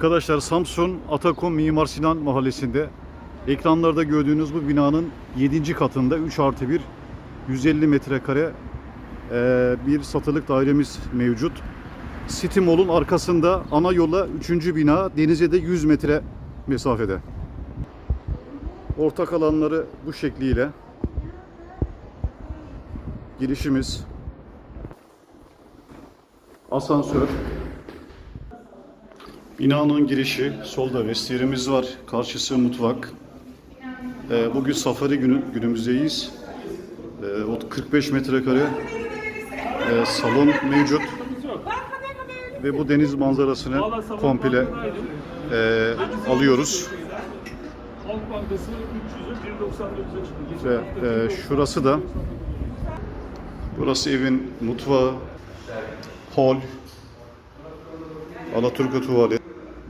Arkadaşlar Samsun Atakum Mimar Sinan Mahallesi'nde ekranlarda gördüğünüz bu binanın 7. katında 3 artı 1 150 metrekare eee, bir satılık dairemiz mevcut. City Mall'un arkasında ana yola 3. bina denize de 100 metre mesafede. Ortak alanları bu şekliyle. Girişimiz asansör Binanın girişi, solda vestiyerimiz var, karşısı mutfak. Ee, bugün safari günü, günümüzdeyiz. Ee, o 45 metrekare e, salon mevcut. Ve bu deniz manzarasını komple e, alıyoruz. Halk Bankası 300'ü 1.99'a çıktı. Geçen Ve e, 1.99. şurası da, burası evin mutfağı, hol, Alaturka tuvali.